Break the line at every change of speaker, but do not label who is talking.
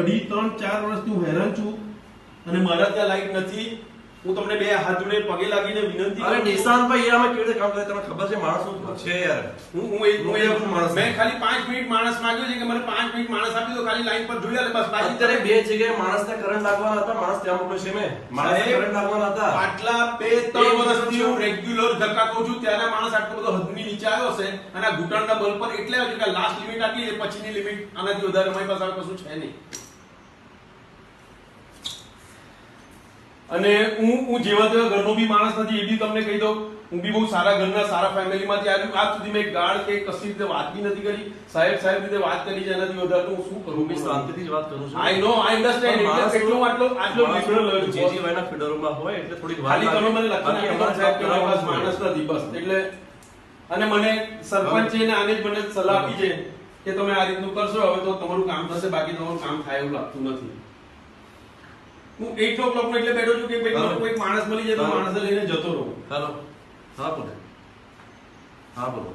અઢી ત્રણ ચાર વર્ષથી હું હેરાન છું અને મારા ત્યાં લાઈટ નથી. હું તમને બે હાથ જોડે પગે લાગીને વિનંતી
અરે
કરું છું.
નિશાંતભાઈ યાર અમે કેવી રીતે કામ કરે? તમને ખબર છે માણસ શું છે. યાર.
હું હું એક હું
એક માણસ
મેં ખાલી 5 મિનિટ માણસ માંગ્યો છે કે મને પાંચ મિનિટ માણસ આપી દો ખાલી લાઈન પર જોઈ લે બસ બાકી
અત્યારે બે જગ્યાએ માણસને કરંટ લાગવાના હતા માણસ ત્યાં મોકલ્યો છે મેં.
માણસ
કરંટ લાગવાના હતા.
આટલા બે ત્રણ વર્ષથી હું રેગ્યુલર ધક્કા કહું છું ત્યારે માણસ આટલો બધો હદની નીચે આવ્યો છે અને આ ઘૂંટણના બલ પર એટલે આવ્યો કે લાસ્ટ લિમિટ આટલી છે પછીની લિમિટ આનાથી વધારે મારી પાસે કશું છે નહીં. અને હું હું જેવા તેવા ઘરનો બી માણસ નથી એ બી તમને કહી દઉં હું બી બહુ સારા ઘરના સારા ફેમિલીમાંથી આવ્યું. આજ સુધી મેં ગાળ કે કશી રીતે વાત બી નથી કરી. સાહેબ સાહેબ રીતે વાત કરી છે એનાથી વધારે તો હું શું કરું?
બી શાંતિથી જ વાત કરું છું.
આઈ નો આઈ અન્ડરસ્ટેન્ડ એટલો આટલો આટલો liberal રહ્યો છું.
જેજીવાયના ફીડરોમાં હોય એટલે વાર
ખાલી તમે મને લખી નાખો સાહેબ કે બસ માણસ નથી બસ. એટલે અને મને સરપંચે ને આને જ મને સલાહ આપી છે કે તમે આ રીતનું કરશો હવે તો તમારું કામ થશે બાકી તમારું કામ થાય એવું લાગતું નથી. હું એટ ઓ ક્લોક એટલે બેઠો છું કે ભાઈ
હા.
માણસ મળી જાય તો માણસ લઈને જતો રહું.
હાલો હા બોલો. હા બોલો.